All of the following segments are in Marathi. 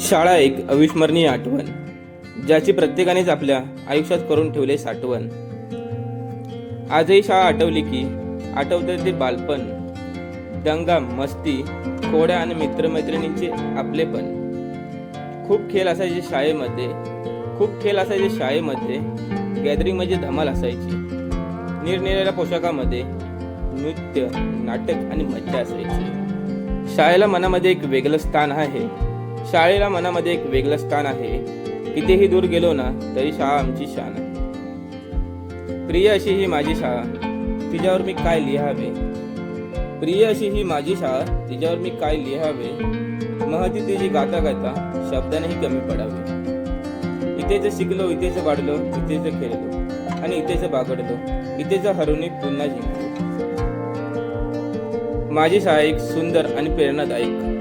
शाळा एक अविस्मरणीय आठवण ज्याची प्रत्येकानेच आपल्या आयुष्यात करून ठेवले साठवण. आजही शाळा आठवली की आठवते ते बालपण. दंगा मस्ती खोड्या आणि मित्रमैत्रिणींचे आपलेपण खूप खेळ असायचे शाळेमध्ये खूप खेळ असायचे शाळेमध्ये गॅदरिंग म्हणजे धमाल असायची. निरनिराळ्या पोशाखामध्ये नृत्य नाटक आणि मज्जा असायची. शाळेला मनामध्ये एक वेगळं स्थान आहे. शाळेला मनामध्ये एक वेगळं स्थान आहे. कितीही दूर गेलो ना तरी शाळा आमची शान प्रिय अशी ही माझी शाळा. तिच्यावर मी काय लिहावे? प्रिय अशी ही माझी शाळा. तिच्यावर मी काय लिहावे? महती तिची गाता गाता शब्दानेही कमी पडावे. इथेच शिकलो इथेच वाढलो इथेच खेळलो आणि इथेच बागडलो. इथेच हरवणी पुन्हा जिंकलो. माझी शाळा एक सुंदर आणि प्रेरणादायक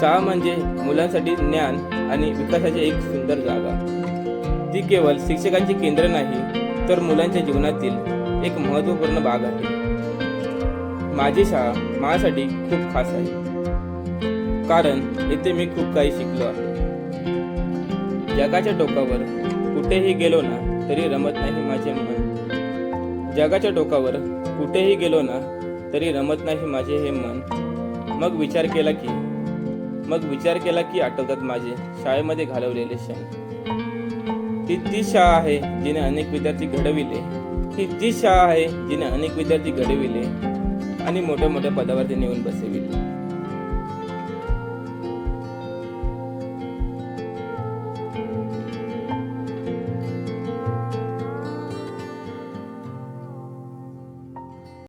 शाळा म्हणजे मुलांसाठी ज्ञान आणि विकासाची एक सुंदर जागा. ती केवळ शिक्षकांचे केंद्र नाही तर मुलांच्या जीवनातील एक महत्त्वपूर्ण भाग आहे. माझी शाळा माझ्यासाठी खूप खास आहे. कारण येथे मी खूप काही शिकलो आहे. जगाच्या टोकावर कुठेही गेलो ना तरी रमत नाही माझे मन. जगाच्या टोकावर कुठेही गेलो ना तरी रमत नाही माझे हे मन. मग विचार केला की मग विचार केला की आठवतात माझे शाळेमध्ये घालवलेले क्षण. ती ती शाळा आहे जिने अनेक विद्यार्थी घडविले. ही ती शाळा आहे जिने अनेक विद्यार्थी घडविले आणि मोठ्या मोठ्या पदावरती नेऊन बसविले.